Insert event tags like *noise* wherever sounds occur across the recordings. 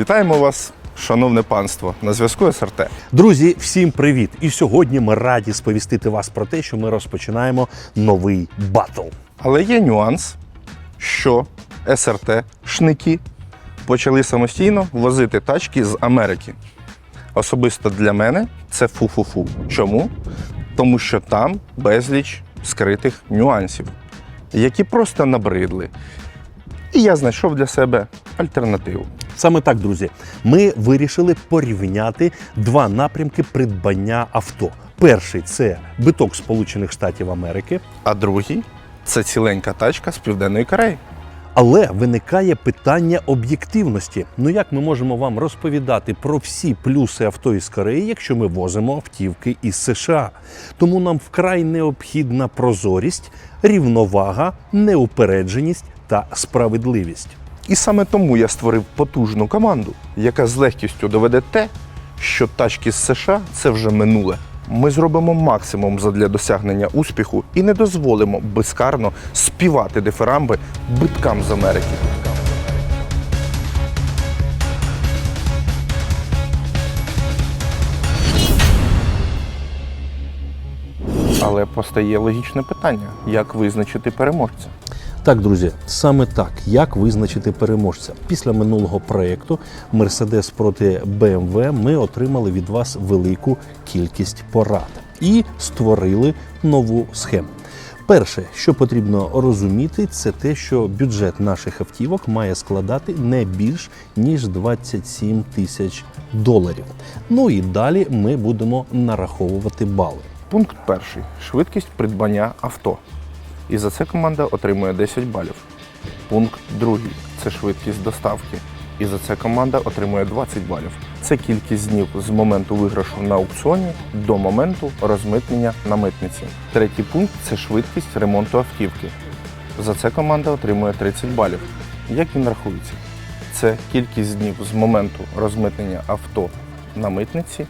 Вітаємо вас, шановне панство, на зв'язку СРТ. Друзі, всім привіт! І сьогодні ми раді сповістити вас про те, що ми розпочинаємо новий батл. Але є нюанс, що СРТ шники почали самостійно возити тачки з Америки. Особисто для мене це фу-фу-фу. Чому? Тому що там безліч скритих нюансів, які просто набридли. І я знайшов для себе альтернативу. Саме так, друзі, ми вирішили порівняти два напрямки придбання авто. Перший це биток Сполучених Штатів Америки. А другий це ціленька тачка з Південної Кореї. Але виникає питання об'єктивності. Ну як ми можемо вам розповідати про всі плюси авто із Кореї, якщо ми возимо автівки із США? Тому нам вкрай необхідна прозорість, рівновага, неупередженість та справедливість. І саме тому я створив потужну команду, яка з легкістю доведе те, що тачки з США це вже минуле. Ми зробимо максимум задля досягнення успіху і не дозволимо безкарно співати дифирамби биткам з Америки. Але постає логічне питання: як визначити переможця? Так, друзі, саме так, як визначити переможця. Після минулого проєкту Mercedes проти BMW ми отримали від вас велику кількість порад і створили нову схему. Перше, що потрібно розуміти, це те, що бюджет наших автівок має складати не більш ніж 27 тисяч доларів. Ну і далі ми будемо нараховувати бали. Пункт перший швидкість придбання авто. І за це команда отримує 10 балів. Пункт другий це швидкість доставки. І за це команда отримує 20 балів. Це кількість днів з моменту виграшу на аукціоні до моменту розмитнення на митниці. Третій пункт це швидкість ремонту автівки. За це команда отримує 30 балів. Як він рахується? Це кількість днів з моменту розмитнення авто на митниці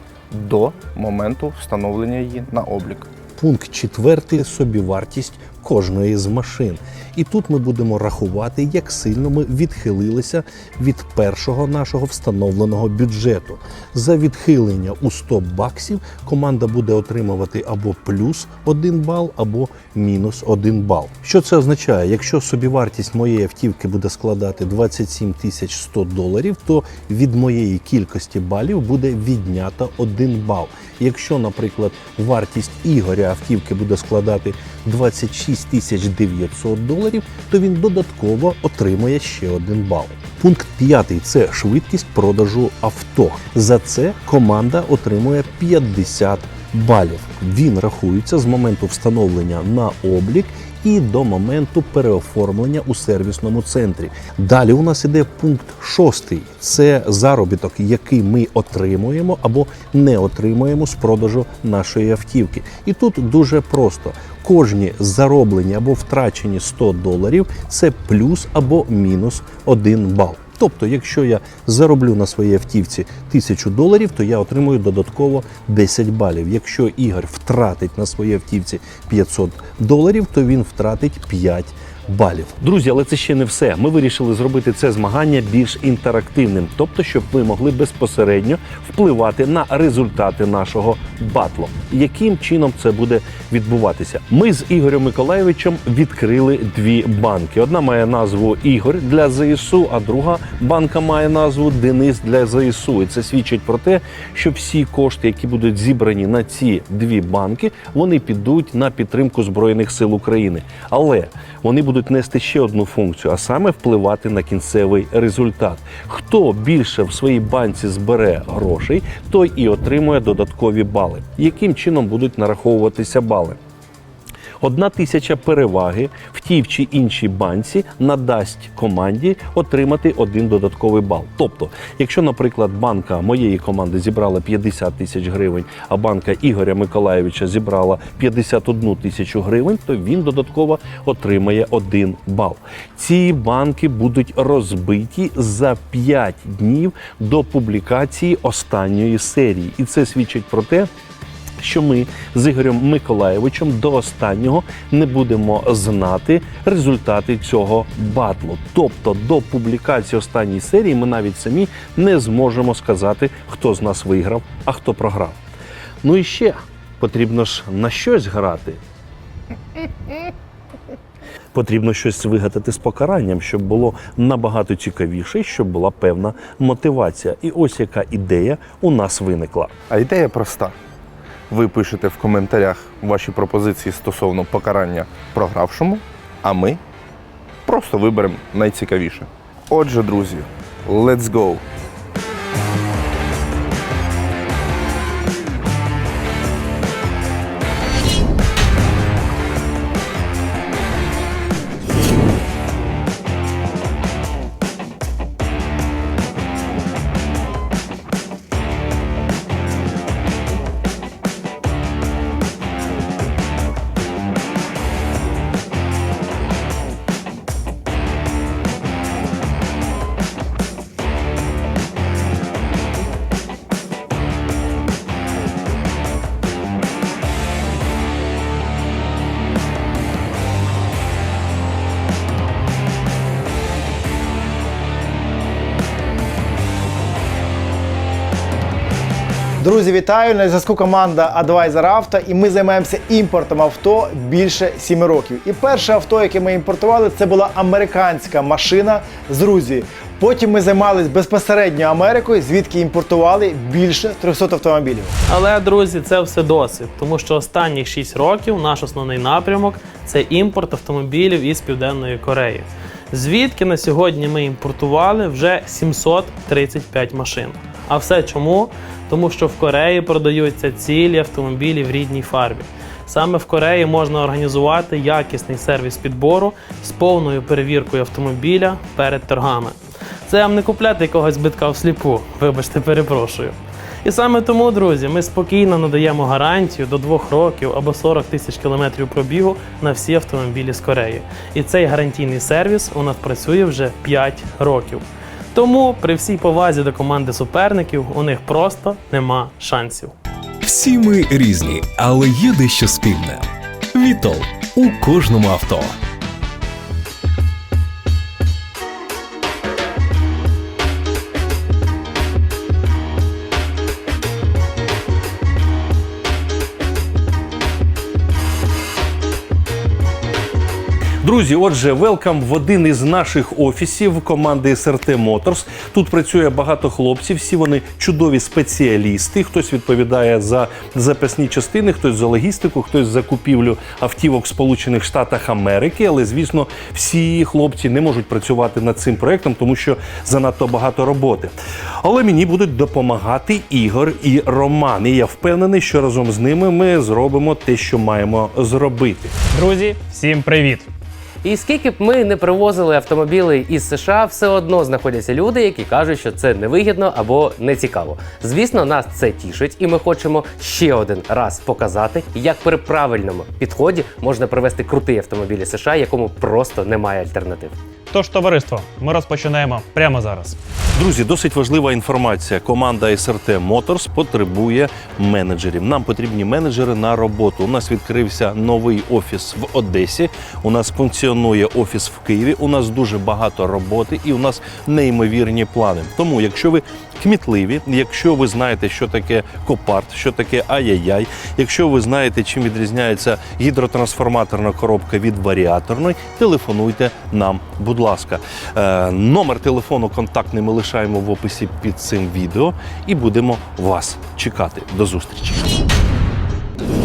до моменту встановлення її на облік. Пункт четвертий собівартість кожної з машин. І тут ми будемо рахувати, як сильно ми відхилилися від першого нашого встановленого бюджету. За відхилення у 100 баксів команда буде отримувати або плюс 1 бал, або мінус 1 бал. Що це означає? Якщо собівартість моєї автівки буде складати 27 тисяч 100 доларів, то від моєї кількості балів буде віднято 1 бал. Якщо, наприклад, вартість Ігоря автівки буде складати 26 тисяч 900 доларів, то він додатково отримує ще один бал. Пункт п'ятий це швидкість продажу авто. За це команда отримує 50 балів. Він рахується з моменту встановлення на облік і до моменту переоформлення у сервісному центрі. Далі у нас іде пункт шостий: це заробіток, який ми отримуємо або не отримуємо з продажу нашої автівки. І тут дуже просто. Кожні зароблені або втрачені 100 доларів це плюс або мінус 1 бал. Тобто, якщо я зароблю на своїй автівці тисячу доларів, то я отримую додатково 10 балів. Якщо Ігор втратить на своїй автівці 500 доларів, то він втратить 5 балів. Друзі, але це ще не все. Ми вирішили зробити це змагання більш інтерактивним, тобто, щоб ви могли безпосередньо впливати на результати нашого батлу. Яким чином це буде відбуватися? Ми з Ігорем Миколаєвичем відкрили дві банки. Одна має назву Ігор для ЗСУ, а друга банка має назву Денис для ЗСУ. І це свідчить про те, що всі кошти, які будуть зібрані на ці дві банки, вони підуть на підтримку збройних сил України. Але вони будуть нести ще одну функцію, а саме впливати на кінцевий результат. Хто більше в своїй банці збере грошей, той і отримує додаткові бали. Яким чином будуть нараховуватися бали? Одна тисяча переваги в тій чи іншій банці надасть команді отримати один додатковий бал. Тобто, якщо, наприклад, банка моєї команди зібрала 50 тисяч гривень, а банка Ігоря Миколаєвича зібрала 51 тисячу гривень, то він додатково отримає один бал. Ці банки будуть розбиті за 5 днів до публікації останньої серії, і це свідчить про те що ми з Ігорем Миколаєвичем до останнього не будемо знати результати цього батлу. Тобто до публікації останньої серії ми навіть самі не зможемо сказати, хто з нас виграв, а хто програв. Ну і ще потрібно ж на щось грати. Потрібно щось вигадати з покаранням, щоб було набагато цікавіше, щоб була певна мотивація. І ось яка ідея у нас виникла. А ідея проста. Ви пишете в коментарях ваші пропозиції стосовно покарання програвшому, а ми просто виберемо найцікавіше. Отже, друзі, let's go! Друзі, вітаю! На зв'язку команда Advisor Auto і ми займаємося імпортом авто більше 7 років. І перше авто, яке ми імпортували, це була американська машина з Грузії. Потім ми займалися безпосередньо Америкою, звідки імпортували більше 300 автомобілів. Але, друзі, це все досвід, тому що останні 6 років наш основний напрямок це імпорт автомобілів із Південної Кореї. Звідки на сьогодні ми імпортували вже 735 машин. А все чому? Тому що в Кореї продаються цілі автомобілі в рідній фарбі. Саме в Кореї можна організувати якісний сервіс підбору з повною перевіркою автомобіля перед торгами. Це вам не купляти якогось збитка всліпу, вибачте, перепрошую. І саме тому, друзі, ми спокійно надаємо гарантію до 2 років або 40 тисяч кілометрів пробігу на всі автомобілі з Кореї. І цей гарантійний сервіс у нас працює вже 5 років. Тому при всій повазі до команди суперників у них просто нема шансів. Всі ми різні, але є дещо спільне. Вітол у кожному авто. Друзі, отже, велкам в один із наших офісів команди СРТ Motors. Тут працює багато хлопців, всі вони чудові спеціалісти. Хтось відповідає за запасні частини, хтось за логістику, хтось за купівлю автівок Сполучених Штатах Америки. Але звісно, всі хлопці не можуть працювати над цим проектом, тому що занадто багато роботи. Але мені будуть допомагати Ігор і Роман. І я впевнений, що разом з ними ми зробимо те, що маємо зробити. Друзі, всім привіт! І скільки б ми не привозили автомобілі із США, все одно знаходяться люди, які кажуть, що це невигідно або не цікаво. Звісно, нас це тішить, і ми хочемо ще один раз показати, як при правильному підході можна привезти крутий автомобіль США, якому просто немає альтернатив. Тож, товариство, ми розпочинаємо прямо зараз. Друзі, досить важлива інформація. Команда СРТ Motors потребує менеджерів. Нам потрібні менеджери на роботу. У нас відкрився новий офіс в Одесі. У нас функціонує офіс в Києві. У нас дуже багато роботи і у нас неймовірні плани. Тому, якщо ви кмітливі, якщо ви знаєте, що таке копарт, що таке ай-яй-яй, якщо ви знаєте, чим відрізняється гідротрансформаторна коробка від варіаторної, телефонуйте нам, будь ласка. Е, номер телефону контактний ми лишаємо в описі під цим відео і будемо вас чекати. До зустрічі.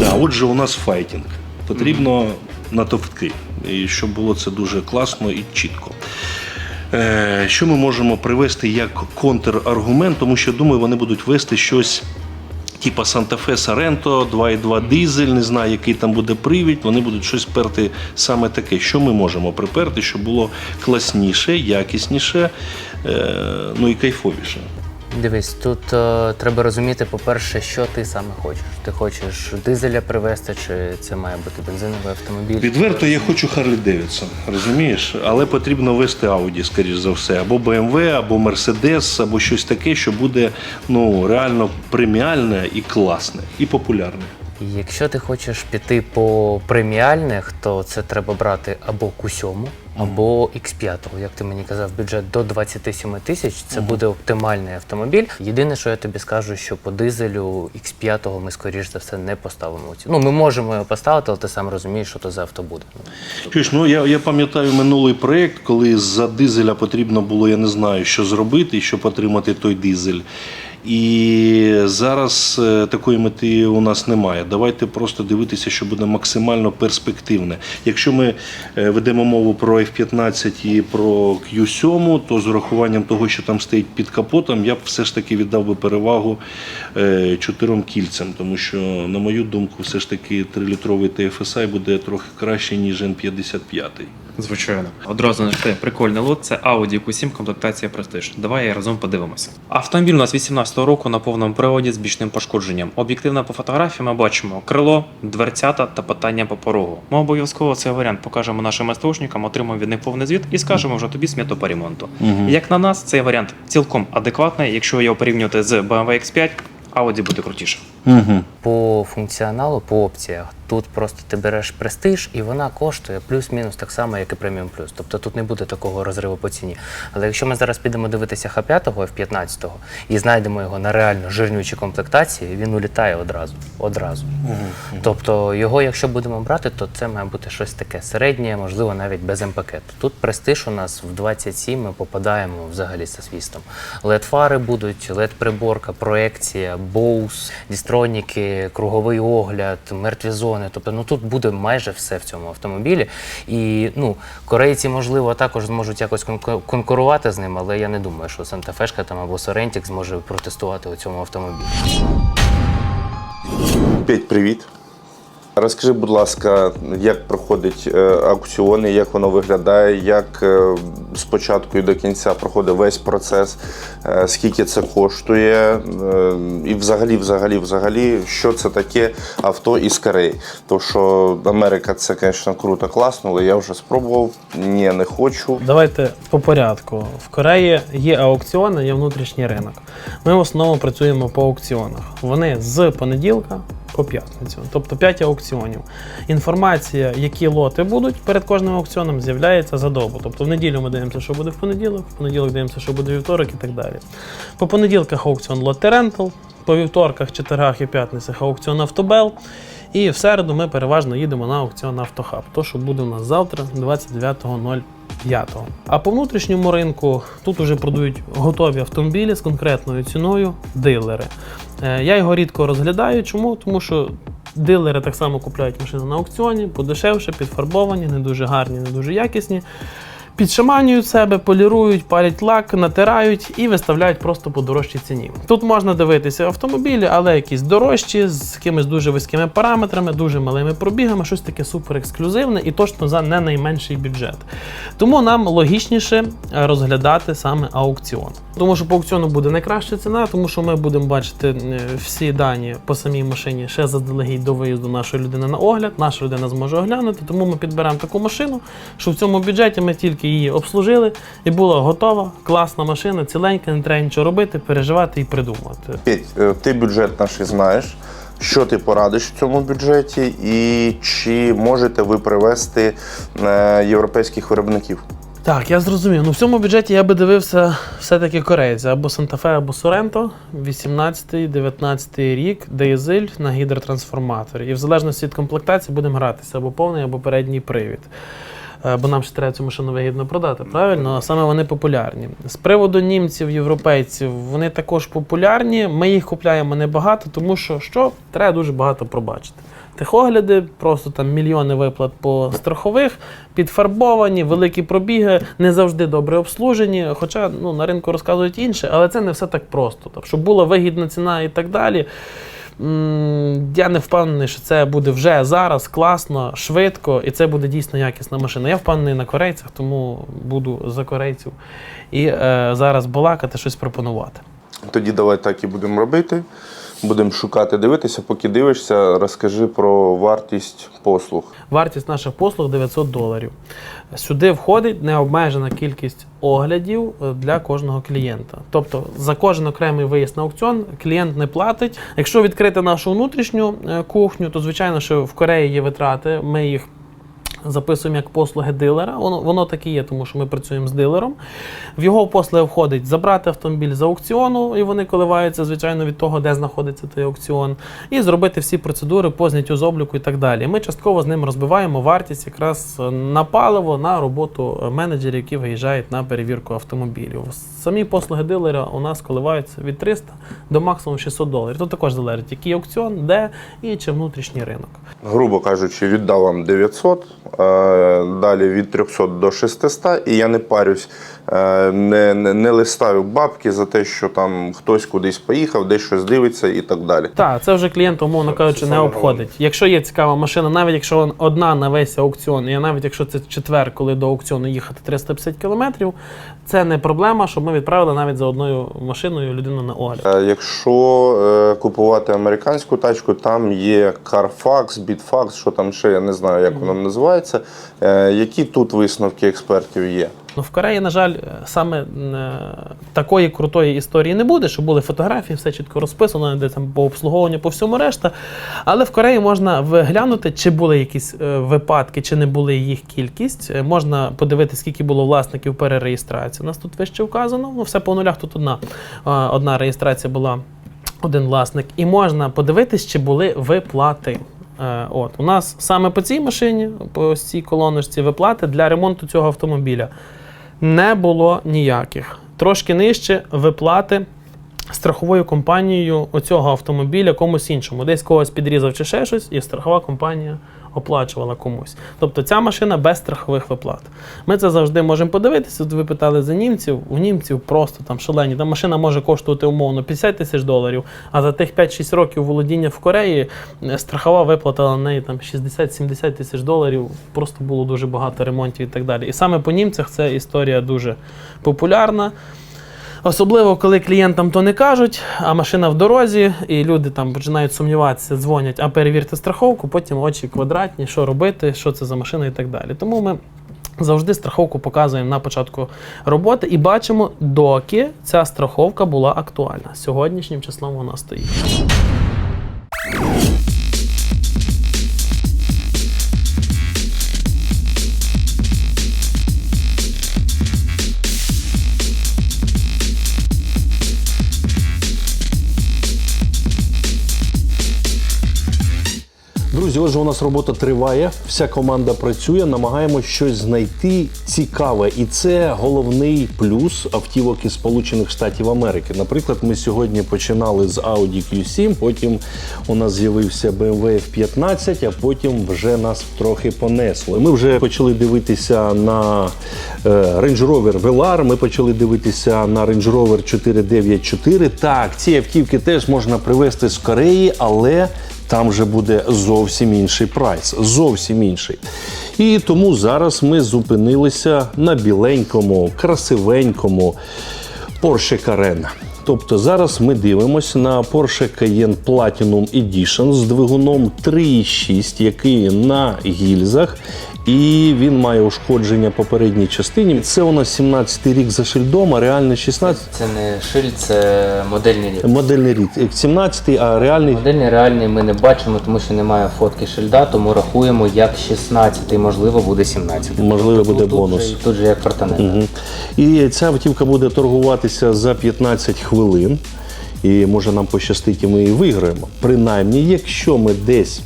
Да, отже, у нас файтінг. Потрібно натовпки, і щоб було це дуже класно і чітко. Е, Що ми можемо привести як контраргумент, тому що думаю, вони будуть вести щось. Типа Санта-Фе Саренто, 2.2 дизель, не знаю, який там буде привід. Вони будуть щось перти саме таке. Що ми можемо приперти, щоб було класніше, якісніше, е, ну і кайфовіше. Дивись, тут е, треба розуміти, по-перше, що ти саме хочеш. Ти хочеш дизеля привезти, чи це має бути бензиновий автомобіль? Відверто я хочу Харлі Девідсон, розумієш? Але потрібно вести Audi, скоріш за все, або BMW, або Mercedes, або щось таке, що буде ну, реально преміальне і класне, і популярне. Якщо ти хочеш піти по преміальних, то це треба брати або Q7, або X5. Як ти мені казав, бюджет до 27 тисяч це буде оптимальний автомобіль. Єдине, що я тобі скажу, що по дизелю X5 ми, скоріш за все, не поставимо. Ну, ми можемо його поставити, але ти сам розумієш, що то за авто буде. Чуєш, ну я, я пам'ятаю минулий проєкт, коли за дизеля потрібно було, я не знаю, що зробити, щоб отримати той дизель. І зараз е, такої мети у нас немає. Давайте просто дивитися, що буде максимально перспективне. Якщо ми е, ведемо мову про F-15 і про Q7, то з урахуванням того, що там стоїть під капотом, я б все ж таки віддав би перевагу е, чотирьом кільцям, тому що, на мою думку, все ж таки 3-літровий TFSI буде трохи краще, ніж N55. Звичайно. Одразу знайшли прикольний лот. Це Audi Q7 комплектація Prestige. Давай разом подивимося. Автомобіль у нас 18-го року на повному приводі з бічним пошкодженням. Об'єктивно по фотографії ми бачимо крило, дверцята та питання по порогу. Ми обов'язково цей варіант покажемо нашим СТОшникам, отримаємо від них повний звіт і скажемо вже тобі сміту по ремонту. Як на нас, цей варіант цілком адекватний. Якщо його порівнювати з BMW X5, Audi буде крутіше. Угу. По функціоналу, по опціях, тут просто ти береш престиж, і вона коштує плюс-мінус так само, як і преміум плюс. Тобто тут не буде такого розриву по ціні. Але якщо ми зараз підемо дивитися Х5, F15 і знайдемо його на реально жирнючій комплектації, він улітає одразу. одразу. Тобто його, якщо будемо брати, то це має бути щось таке середнє, можливо, навіть без М-пакету. Тут престиж у нас в 27 ми попадаємо взагалі зі свістом. LED-фари будуть, LED-приборка, проекція, Bose, дістроніки, круговий огляд, мертві зони. Тобто, ну тут буде майже все в цьому автомобілі. І ну, корейці, можливо, також зможуть якось конкурувати з ним, але я не думаю, що Санта-Фешка там або Сорентік зможе протестувати у цьому автомобілі. Петь, привіт. Розкажи, будь ласка, як проходить е, аукціони, як воно виглядає, як е, з початку і до кінця проходить весь процес, е, скільки це коштує, е, і взагалі, взагалі, взагалі, що це таке авто із Кореї. Тому що Америка це, звісно, круто, класно, але я вже спробував. Ні, не хочу. Давайте по порядку. В Кореї є аукціони, є внутрішній ринок. Ми в основному працюємо по аукціонах. Вони з понеділка по п'ятницю, тобто 5 аукціонів. Інформація, які лоти будуть перед кожним аукціоном, з'являється за добу. Тобто в неділю ми дивимося, що буде в понеділок, в понеділок дивимося, що буде вівторок і так далі. По понеділках аукціон Лотте Рентал, по вівторках, четвергах і п'ятницях аукціон Автобел. І в середу ми переважно їдемо на аукціон Автохаб. То, що буде у нас завтра, 29.05. А по внутрішньому ринку тут уже продають готові автомобілі з конкретною ціною дилери. Е, Я його рідко розглядаю. Чому? Тому що дилери так само купляють машини на аукціоні, подешевше, підфарбовані, не дуже гарні, не дуже якісні. Підшаманюють себе, полірують, палять лак, натирають і виставляють просто по дорожчій ціні. Тут можна дивитися автомобілі, але якісь дорожчі, з якимись дуже вузькими параметрами, дуже малими пробігами, щось таке супер ексклюзивне і точно за не найменший бюджет. Тому нам логічніше розглядати саме аукціон. Тому що по аукціону буде найкраща ціна, тому що ми будемо бачити е, всі дані по самій машині ще заздалегідь до виїзду нашої людини на огляд. Наша людина зможе оглянути, тому ми підберемо таку машину, що в цьому бюджеті ми тільки її обслужили і була готова, класна машина, ціленька, не треба нічого робити, переживати і придумувати. Петь, е, ти бюджет наш знаєш. Що ти порадиш в цьому бюджеті, і чи можете ви привезти е, європейських виробників? Так, я зрозумів. Ну в цьому бюджеті я би дивився все-таки корейця або Санта-Фе, або Соренто, 18-19 рік, дизель на гідротрансформаторі. І в залежності від комплектації будемо гратися або повний, або передній привід. Е, Бо нам ще треба цю машину вигідно продати, правильно? Саме вони популярні. З приводу німців, європейців, вони також популярні. Ми їх купляємо небагато, тому що що треба дуже багато пробачити. Техогляди, просто там мільйони виплат по страхових, підфарбовані, великі пробіги, не завжди добре обслужені. Хоча ну, на ринку розказують інше, але це не все так просто. Тобто, щоб була вигідна ціна і так далі. Я не впевнений, що це буде вже зараз класно, швидко, і це буде дійсно якісна машина. Я впевнений на корейцях, тому буду за корейців і е, зараз балакати, щось пропонувати. Тоді давай так і будемо робити. Будемо шукати, дивитися. Поки дивишся, розкажи про вартість послуг. Вартість наших послуг 900 доларів. Сюди входить необмежена кількість оглядів е, для кожного клієнта. Тобто за кожен окремий виїзд на аукціон клієнт не платить. Якщо відкрити нашу внутрішню е, кухню, то звичайно, що в Кореї є витрати. Ми їх записуємо як послуги дилера. Воно, воно так і є, тому що ми працюємо з дилером. В його послуги входить забрати автомобіль з аукціону, і вони коливаються, звичайно, від того, де знаходиться той аукціон, і зробити всі процедури по зняттю з обліку і так далі. Ми частково з ним розбиваємо вартість якраз е, на паливо, на роботу менеджерів, які виїжджають на перевірку автомобілів. Самі послуги дилера у нас коливаються від 300 до максимум 600 доларів. Тут також залежить, який аукціон, де і чи внутрішній ринок. Грубо кажучи, віддав вам 900, е, далі від 300 до 600, і я не парюсь, е, не, не листаю бабки за те, що там хтось кудись поїхав, десь щось дивиться і так далі. Так, це вже клієнт, умовно кажучи, не обходить. Якщо є цікава машина, навіть якщо одна на весь аукціон, і навіть якщо це четвер, коли до аукціону їхати 350 кілометрів, це не проблема, щоб ми відправили навіть за одною машиною людину на огляд. Е, Якщо е, купувати американську тачку, там є Carfax, Bitfax, що там ще, я не знаю, як воно називається. Е, Які тут висновки експертів є? Ну, в Кореї, на жаль, е, саме е, такої крутої історії не буде, що були фотографії, все чітко розписано, де там по обслуговуванню, по всьому решта. Але в Кореї можна виглянути, чи були якісь е, випадки, чи не були їх кількість. Можна подивитися, скільки було власників перереєстрації. У нас тут вище вказано. Ну, все по нулях, тут одна, одна реєстрація була. Один власник, і можна подивитись, чи були виплати. От у нас саме по цій машині, по цій колоночці, виплати для ремонту цього автомобіля не було ніяких. Трошки нижче виплати страховою компанією оцього автомобіля комусь іншому. Десь когось підрізав чи ще щось, і страхова компанія оплачувала комусь. Тобто ця машина без страхових виплат. Ми це завжди можемо подивитися. От ви питали за німців. У німців просто там шалені. Там машина може коштувати умовно 50 тисяч доларів, а за тих 5-6 років володіння в Кореї е, страхова виплата на неї там 60-70 тисяч доларів. Просто було дуже багато ремонтів і так далі. І саме по німцях ця історія дуже популярна. Особливо, коли клієнтам то не кажуть, а машина в дорозі, і люди там починають сумніватися, дзвонять, а перевірте страховку, потім очі квадратні, що робити, що це за машина і так далі. Тому ми завжди страховку показуємо на початку роботи і бачимо, доки ця страховка була актуальна. Сьогоднішнім числом вона стоїть. Друзі, отже, у нас робота триває, вся команда працює, намагаємося щось знайти цікаве. І це головний плюс автівок із Сполучених Штатів Америки. Наприклад, ми сьогодні починали з Audi Q7, потім у нас з'явився BMW F15, а потім вже нас трохи понесло. Ми вже почали дивитися на е, Range Rover Velar, ми почали дивитися на Range Rover 494. Так, ці автівки теж можна привезти з Кореї, але там вже буде зовсім інший прайс, зовсім інший. І тому зараз ми зупинилися на біленькому, красивенькому Porsche Carrera. Тобто зараз ми дивимося на Porsche Cayenne Platinum Edition з двигуном 3.6, який на гільзах. І він має ушкодження по передній частині. Це у нас 17-й рік за шильдом, а реальний 16 Це не шиль, це модельний рік. модельний рік. 17-й, а реальний Модельний реальний ми не бачимо, тому що немає фотки шильда, тому рахуємо як 16-й, можливо, буде 17-й. Можливо, буде тут бонус. Же, тут же як фортанет. Мгм. І ця автівка буде торгуватися за 15 хвилин. І може нам пощастить, і ми її виграємо. Принаймні, якщо ми десь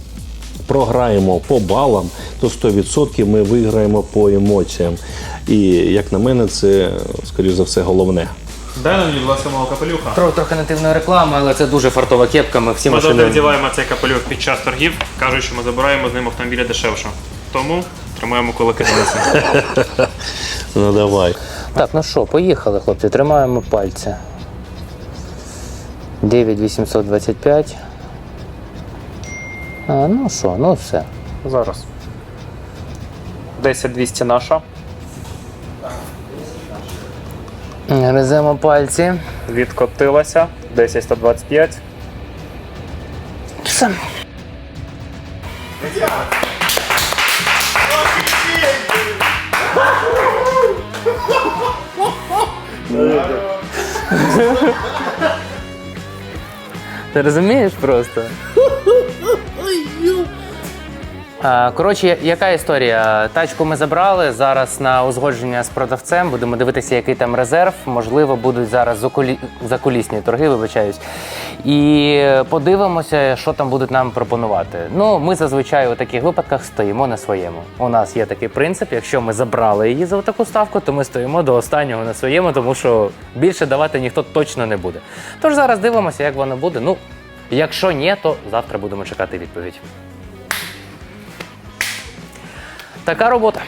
програємо по балам, то 100% ми виграємо по емоціям. І як на мене, це, скоріш за все, головне. Дай нам, будь ласка, мого капелюха. Трохи, трохи нативної реклами, але це дуже фартова кепка. Ми всі Ми завжди вдіваємо цей капелюх під час торгів, кажуть, що ми забираємо з ним автомобіля дешевше. Тому тримаємо кулаки за. *laughs* Ну давай. Так, ну що, поїхали, хлопці, тримаємо пальці. 9825. А, ну що, ну все. Зараз. 10-200 наша. Гриземо пальці. Відкотилася. 10-125. все. Ти розумієш просто? Коротше, яка історія? Тачку ми забрали зараз на узгодження з продавцем. Будемо дивитися, який там резерв. Можливо, будуть зараз закулі... закулісні торги, вибачаюсь. І подивимося, що там будуть нам пропонувати. Ну, ми зазвичай у таких випадках стоїмо на своєму. У нас є такий принцип: якщо ми забрали її за таку ставку, то ми стоїмо до останнього на своєму, тому що більше давати ніхто точно не буде. Тож зараз дивимося, як воно буде. Ну, якщо ні, то завтра будемо чекати відповідь. Така робота.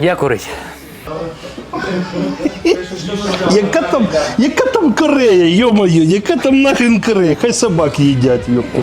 Я курить. Яка там, яка там Корея, йо-моє, яка там нахрен Корея? Хай собак їдять, йопку.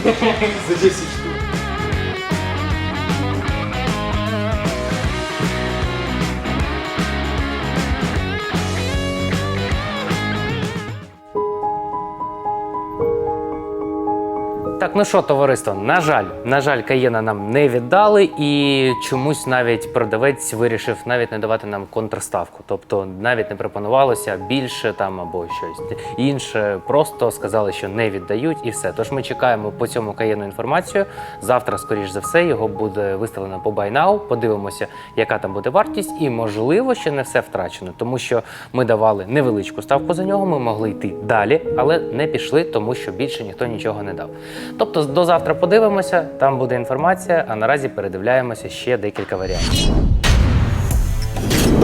Ну що, товариство, на жаль, на жаль, Каєна нам не віддали, і чомусь навіть продавець вирішив навіть не давати нам контрставку. Тобто навіть не пропонувалося більше там або щось інше. Просто сказали, що не віддають, і все. Тож ми чекаємо по цьому Каєну інформацію. Завтра, скоріш за все, його буде виставлено по Now. Подивимося, яка там буде вартість, і можливо ще не все втрачено, тому що ми давали невеличку ставку за нього. Ми могли йти далі, але не пішли, тому що більше ніхто нічого не дав. Тобто до завтра подивимося, там буде інформація, а наразі передивляємося ще декілька варіантів.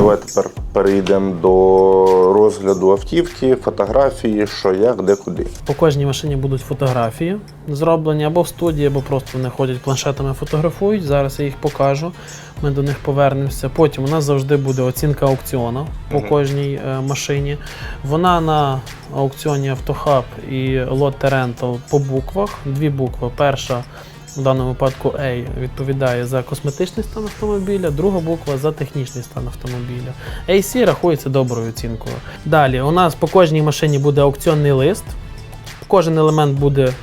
Давай тепер перейдемо до розгляду автівки, фотографії, що як, де куди. По кожній машині будуть фотографії зроблені або в студії, або просто вони ходять планшетами, фотографують. Зараз я їх покажу. Ми до них повернемося. Потім у нас завжди буде оцінка аукціону по кожній е, машині. Вона на аукціоні Автохаб і Lotte Rental по буквах. Дві букви. Перша в даному випадку A відповідає за косметичний стан автомобіля, друга буква за технічний стан автомобіля. AC рахується доброю оцінкою. Далі у нас по кожній машині буде аукціонний лист. Кожен елемент буде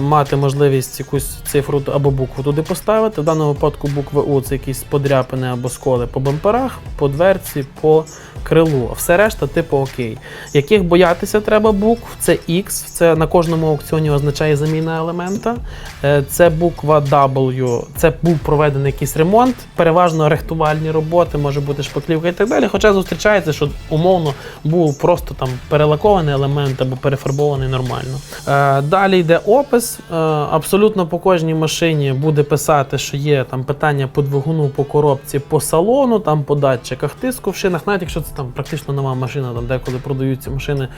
мати можливість якусь цифру або букву туди поставити. В даному випадку буква У це якісь подряпини або сколи по бамперах, по дверці, по крилу. Все решта, типу окей. Яких боятися треба букв? Це X, це на кожному аукціоні означає заміна елемента. Е, Це буква W, це був проведений якийсь ремонт, переважно рихтувальні роботи, може бути шпаклівка і так далі. Хоча зустрічається, що умовно був просто там перелакований елемент або перефарбований нормально. Е, Далі йде опис. Е, Абсолютно по кожній машині буде писати, що є там питання по двигуну, по коробці, по салону, там по датчиках тиску в шинах, навіть якщо це там практично нова машина, там деколи продаються машини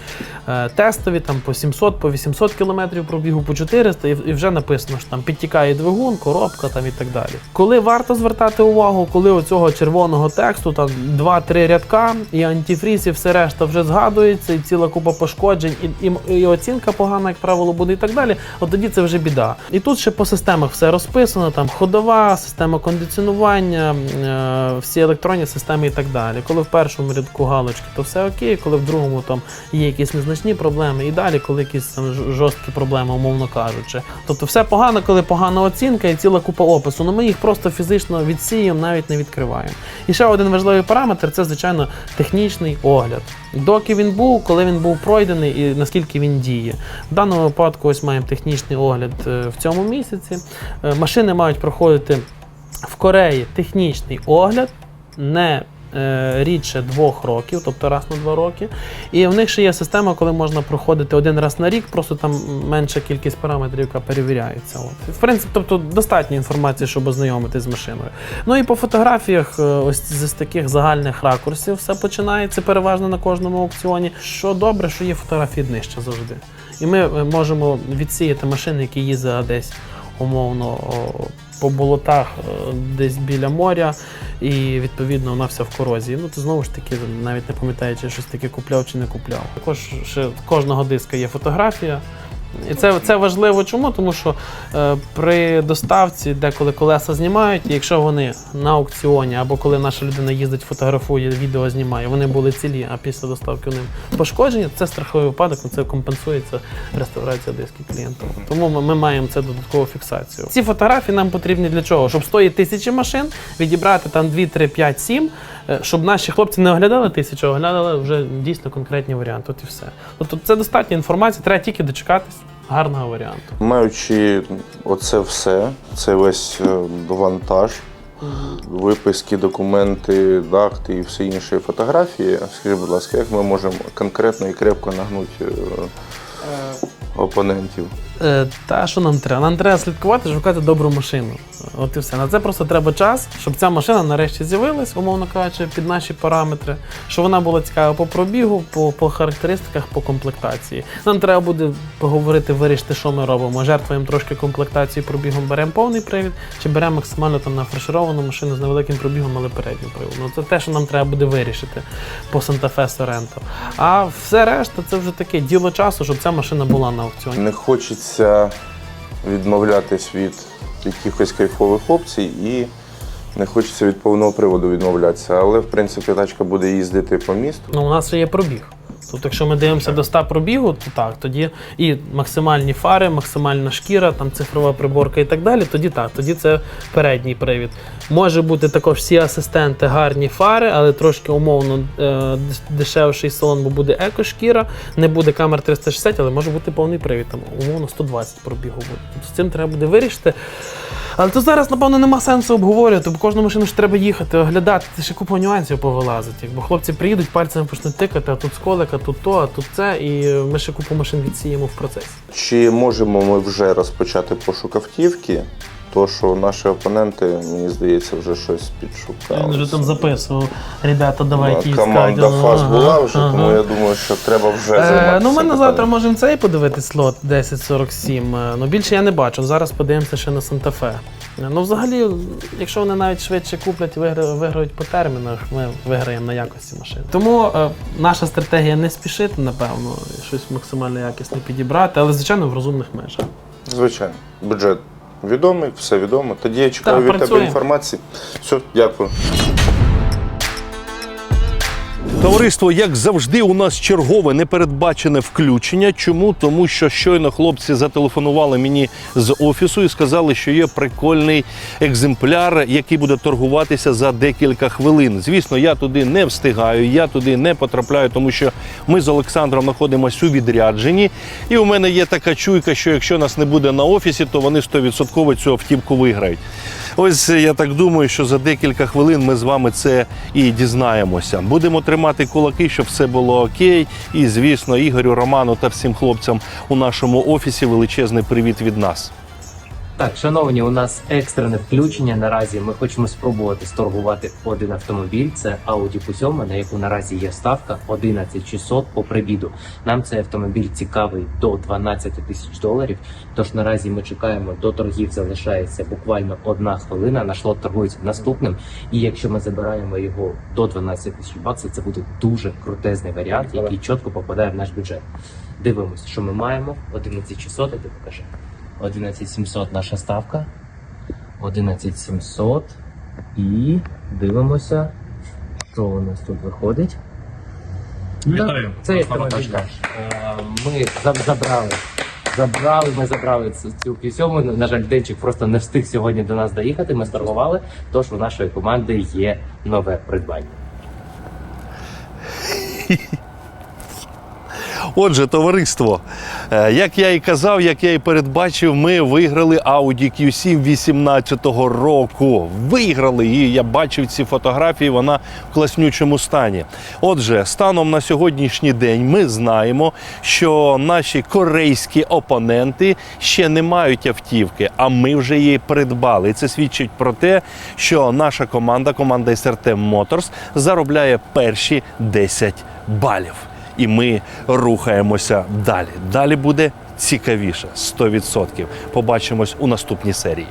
е, тестові, там по 700, по 800 км пробігу, по 400, і, вже написано, що там підтікає двигун, коробка там і так далі. Коли варто звертати увагу, коли оцього червоного тексту, там 2-3 рядка, і антифріз, і все решта вже згадується, і ціла купа пошкоджень, і, і, і оцінка погана, як правило, буде і так далі. От тоді це вже біда. І тут ще по системах все розписано: там ходова, система кондиціонування, е, всі електронні системи і так далі. Коли в першому рядку галочки, то все окей, коли в другому там є якісь незначні проблеми, і далі, коли якісь там жорсткі проблеми, умовно кажучи. Тобто все погано, коли погана оцінка і ціла купа опису. Ну ми їх просто фізично відсіємо, навіть не відкриваємо. І ще один важливий параметр це, звичайно, технічний огляд. Доки він був, коли він був пройдений і наскільки він діє. В даному випадку ось маємо технічний огляд е, в цьому місяці. Е, Машини мають проходити в Кореї технічний огляд не рідше двох років, тобто раз на два роки. І в них ще є система, коли можна проходити один раз на рік, просто там менша кількість параметрів, яка перевіряється. От. В принципі, тобто достатньо інформації, щоб ознайомитись з машиною. Ну і по фотографіях, е, ось з таких загальних ракурсів все починається переважно на кожному аукціоні. Що добре, що є фотографії днища завжди. І ми е, можемо відсіяти машини, які їздять десь умовно по болотах е, десь біля моря, і відповідно вона вся в корозії. Ну то знову ж таки, навіть не пам'ятаю, чи щось таке купляв чи не купляв. Також ще кожного диска є фотографія. І це, це важливо чому? Тому що е, при доставці, деколи колеса знімають, і якщо вони на аукціоні або коли наша людина їздить, фотографує, відео знімає, вони були цілі, а після доставки вони пошкоджені, це страховий випадок, це компенсується реставрація дисків клієнту. Тому ми, ми маємо це додаткову фіксацію. Ці фотографії нам потрібні для чого? Щоб з тої тисячі машин відібрати там 2, 3, 5, 7, е, щоб наші хлопці не оглядали тисячу, а оглядали вже дійсно конкретні варіанти. От і все. Тобто це достатня інформація, треба тільки дочекатись гарного варіанту. Маючи оце все, це весь е, вантаж, виписки, документи, акти і все інше фотографії. Скажіть, будь ласка, як ми можемо конкретно і крепко нагнути е, опонентів? Е, Та що нам треба? Нам треба слідкувати, шукати добру машину. От і все. На це просто треба час, щоб ця машина нарешті з'явилась, умовно кажучи, під наші параметри, щоб вона була цікава по пробігу, по, по характеристиках, по комплектації. Нам треба буде поговорити, вирішити, що ми робимо. Жертвуємо трошки комплектації пробігом, беремо повний привід, чи беремо максимально там нафаршировану машину з невеликим пробігом, але передній привід. Ну це те, що нам треба буде вирішити по Fe Sorento. А все решта це вже таке діло часу, щоб ця машина була на аукціоні. Не хочеться відмовлятись від якихось кайфових опцій і не хочеться від повного приводу відмовлятися. Але в принципі тачка буде їздити по місту. Ну, у нас є пробіг. Тобто, якщо ми дивимося до 100 пробігу, то так, тоді і максимальні фари, максимальна шкіра, там цифрова приборка і так далі, тоді так, тоді це передній привід. Може бути також всі асистенти гарні фари, але трошки умовно е, дешевший салон, бо буде екошкіра, не буде камер 360, але може бути повний привід, там умовно 120 пробігу буде. Тобто з цим треба буде вирішити. Але то зараз, напевно, нема сенсу обговорювати, бо кожну машину ж треба їхати, оглядати, це ще купа нюансів повилазить. Якби хлопці приїдуть, пальцями почнуть тикати, а тут сколик, а тут то, а тут це, і ми ще купу машин відсіємо в процесі. Чи можемо ми вже розпочати пошук автівки? То, що наші опоненти, мені здається, вже щось підшукали. Він вже там записував, ребята, давайте Да, іскати. Команда Ну, ФАС ага, була вже, ага. тому я думаю, що треба вже Е, ну, ми на завтра питанням. можемо цей подивитись слот 1047. е, Ну більше я не бачу. Зараз подивимося ще на Санта-Фе. Е, Ну, взагалі, якщо вони навіть швидше куплять і вигра- виграють по термінах, ми виграємо на якості машин. Тому е, наша стратегія не спішити, напевно, щось максимально якісне підібрати, але звичайно в розумних межах. Звичайно, бюджет відомий, все відомо. Тоді я чекаю Так, від тебе працюємо. інформації. Все, дякую. Товариство, як завжди, у нас чергове непередбачене включення. Чому? Тому що щойно хлопці зателефонували мені з офісу і сказали, що є прикольний екземпляр, який буде торгуватися за декілька хвилин. Звісно, я туди не встигаю, я туди не потрапляю, тому що ми з Олександром знаходимося у відрядженні. І у мене є така чуйка, що якщо нас не буде на офісі, то вони 100% цю автівку виграють. Ось я так думаю, що за декілька хвилин ми з вами це і дізнаємося. Будемо тримати кулаки, щоб все було окей. І звісно, Ігорю, Роману та всім хлопцям у нашому офісі величезний привіт від нас. Так, шановні, у нас екстрене включення. Наразі ми хочемо спробувати сторгувати один автомобіль. Це Audi Q7, на яку наразі є ставка 11600 по прибіду. Нам цей автомобіль цікавий до 12 тисяч доларів. Тож наразі ми чекаємо до торгів. Залишається буквально одна хвилина. Наш лот торгується наступним. І якщо ми забираємо його до 12 тисяч баксів, це буде дуже крутезний варіант, який чітко попадає в наш бюджет. Дивимося, що ми маємо. 11600, я ти покажи. 11700 наша ставка. 11700. І дивимося, що у нас тут виходить. Вітаю. Це є автомобіль. Е, Ми забрали. Забрали, ми забрали цю, цю пісьому. На жаль, Денчик просто не встиг сьогодні до нас доїхати. Ми сторгували, тож у нашої команди є нове придбання. *laughs* Отже, товариство, е, як я і казав, як я і передбачив, ми виграли Audi Q7 18-го року. Виграли і я бачив ці фотографії. Вона в класнючому стані. Отже, станом на сьогоднішній день ми знаємо, що наші корейські опоненти ще не мають автівки, а ми вже її придбали. І це свідчить про те, що наша команда, команда SRT Motors, заробляє перші 10 балів і ми рухаємося далі. Далі буде цікавіше 100%. Побачимось у наступній серії.